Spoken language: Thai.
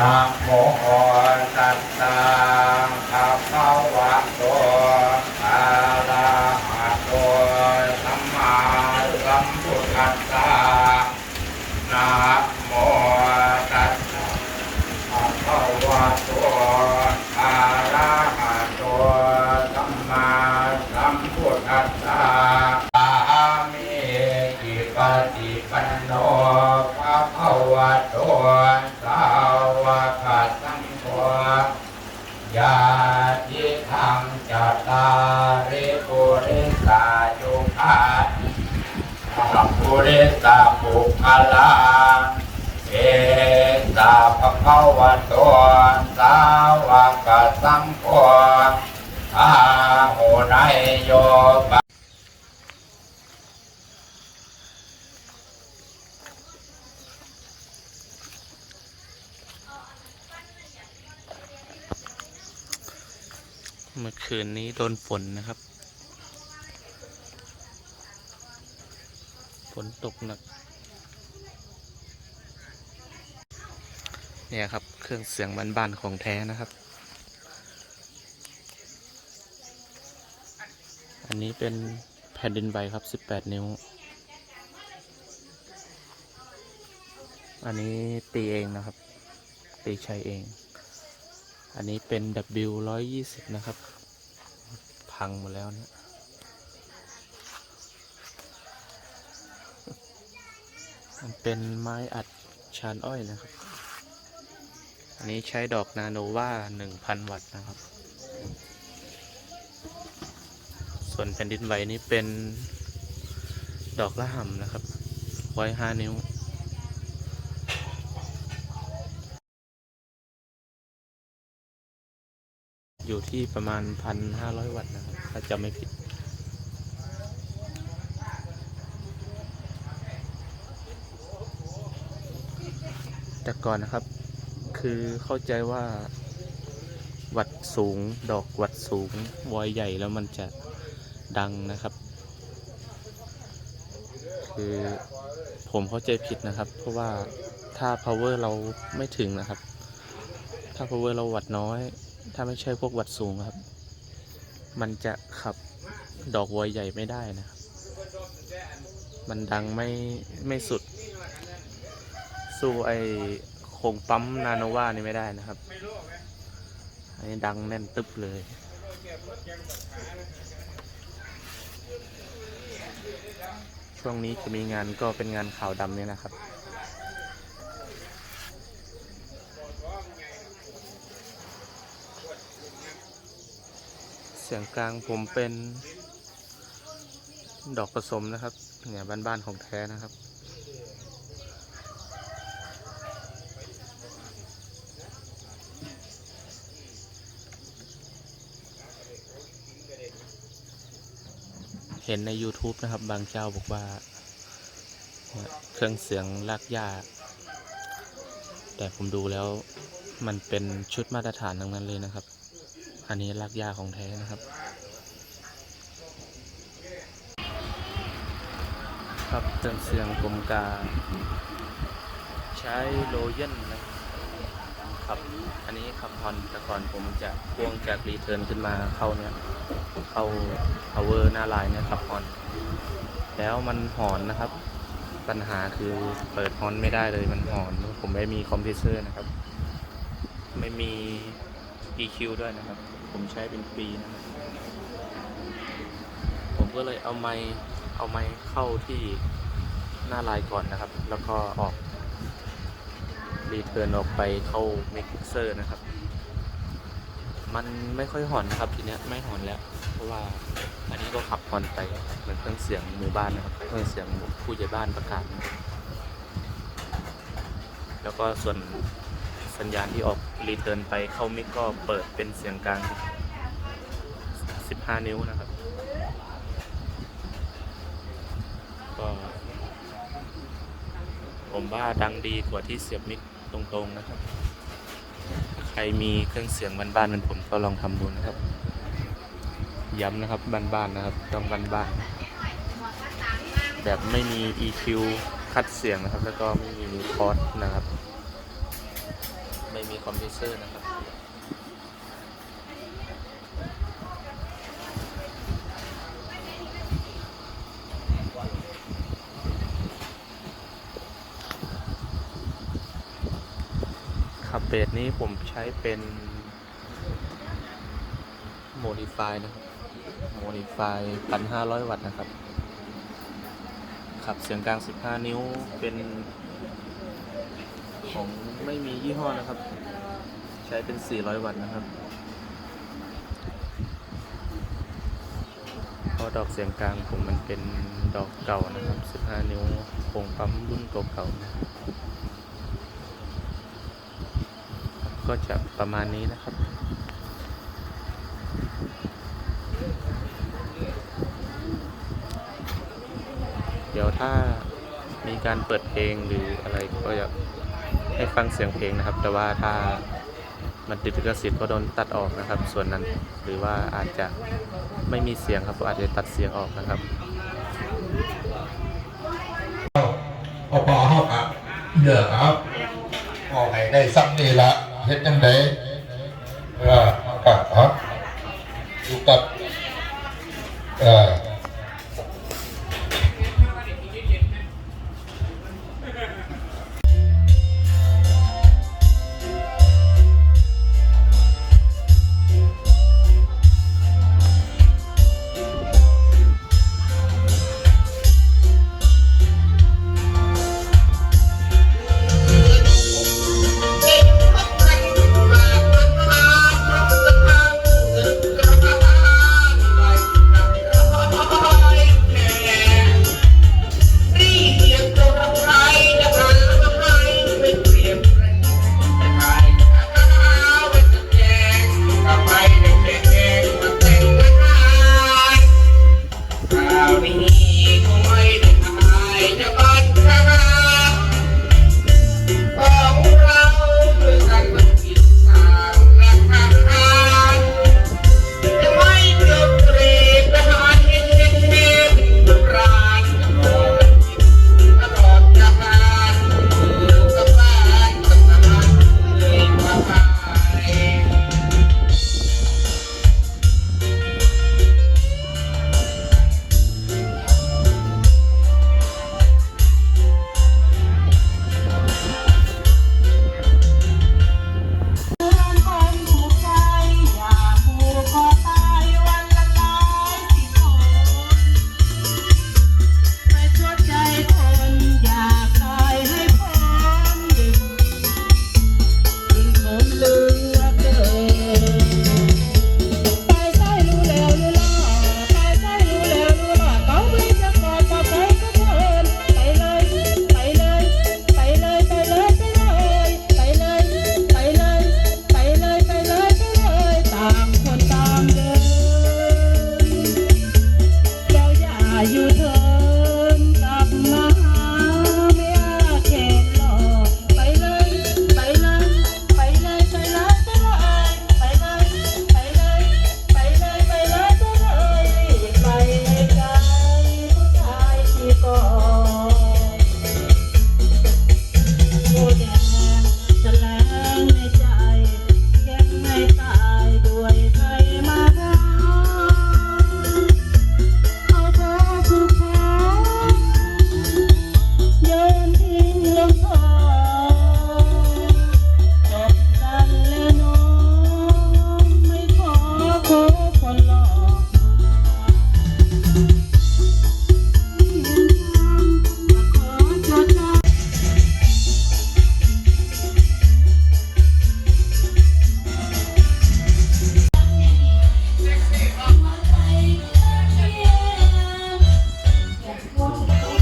นะโมตัสสะภะคะวะโตอะระหะโตสัมมาสัมพุทธัสสะนะโมตัสสะภะคะวะโตอะระหะโตสัมมาสัมพุทธัสสะอามิอิปฏิปันโนภะคะวะโตสาวกสังโฆ ยาทิทังจั ตตาริปุริสายุคาสัพปุริสาปุคลาเอสาภะคะวะโตสาวกสังโฆอาโหนายโยป เมื่อคืนนี้โดนฝนนะครับ ฝนตกหนัก เนี่ยครับ เครื่องเสียงบ้านๆของแท้นะครับ อันนี้เป็นแผ่นดินไหวครับ 18 นิ้ว อันนี้ตีเองนะครับ ตีใช้เอง อันนี้เป็น W 120 นะครับ พังหมดแล้วเนะมันเป็นไม้อัดชานอ้อยนะครับ อันนี้ใช้ดอกนาโนวา1,000 วัตต์นะครับ ส่วนแผ่นดินไหวนี้เป็นดอกละห่ำนะครับไว้5นิ้ว อยู่ที่ประมาณ 1,500 วัตต์นะครับ ถ้าจำไม่ผิด แต่ก่อนนะครับ คือเข้าใจว่า วัดสูงดอกวัดสูงวอยใหญ่แล้วมันจะดังนะครับ คือผมเข้าใจผิดนะครับ เพราะว่าถ้า power เราไม่ถึงนะครับ ถ้า power เราวัดน้อย ถ้าไม่ใช่พวกวัดสูงครับ มันจะขับดอกวอยใหญ่ไม่ได้นะครับ มันดังไม่ไม่สุด สู้ไอโครงปั๊มนาโนวานี่ไม่ได้นะครับ อันนี้ดังแน่นตึ๊บเลยช่วงนี้จะมีงานก็เป็นงานขาวดำเนี่ยนะครับ สียงกลางผมเป็นดอกผสมนะครับ เนี่ยบ้านๆของแท้นะครับ เห็นใน YouTube นะครับ บางเจ้าบอกว่า เครื่องเสียงลากยาแต่ผมดูแล้วมันเป็นชุดมาตรฐานทั้งนั้นเลยนะครับ อันนี้ลากยาของแท้นะครับ ครับเครื่องเสียงกลมกา ใช้โลเยนนะครับ อันนี้ขับฮอนแต่ก่อนผมจะพ่วงจากรีเทิร์นขึ้นมาเข้าเนี่ยเข้า power หน้าลายเนี่ยขับฮอน แล้วมันหอนนะครับปัญหาคือเปิดฮอนไม่ได้เลยมันหอน ผมไม่มีคอมเพรสเซอร์นะครับ ไม่มี EQ ด้วยนะครับ ผมใช้เป็นปีนะครับผมก็เลยเอาไมค์เอาไมค์เข้าที่หน้าลายก่อนนะครับ แล้วก็ออกรีเทิร์นออกไปเข้ามิกเซอร์นะครับ มันไม่ค่อยหอนนะครับทีเนี้ยไม่หอนแล้ว เพราะว่าอันนี้ก็ขับฮอนไปเหมือนเครื่องเสียงหมู่บ้านนะครับเครื่องเสียงผู้ใหญ่บ้านประกาศ แล้วก็ส่วน สัญญาณที่ออกรีเทิร์นไปเข้ามิกก็เปิดเป็นเสียงกลาง 15 นิ้วนะครับ ก็ ผมว่าดังดีกว่าที่เสียบมิกตรงๆนะครับ ใครมีเครื่องเสียงบ้านๆเหมือนผมก็ลองทำดูนะครับ ย้ำนะครับบ้านๆนะครับ ต้องบ้านๆแบบไม่มี EQ คัดเสียงนะครับ แล้วก็ไม่มีคอร์สนะครับ ไม่มีคอมพิวเซอร์นะครับ ขับเบสนี้ผมใช้เป็น Modify นะครับ Modify 1,500 วัตต์นะครับ ขับเสียงกลาง 15 นิ้วเป็น ของไม่มียี่ห้อนะครับ ใช้เป็น 400 วัตต์นะครับเพราะดอกเสียงกลางผมมันเป็นดอกเก่านะครับ 15 นิ้วโครงปั๊มรุ่นเก่าๆนะก็จะประมาณนี้นะครับเดี๋ยวถ้ามีการเปิดเพลงหรืออะไรก็อยาก ให้ฟังเสียงเพลงนะครับ แต่ว่าถ้ามันติดลิขสิทธิ์ก็โดนตัดออกนะครับ ส่วนนั้นหรือว่าอาจจะไม่มีเสียงครับก็อาจจะตัดเสียงออกนะครับพอพอเฮาครับเลือครับออกให้ได้ซ้ำนี่ละเฮ็ดจังไดเออเอากับครับอยู่กับ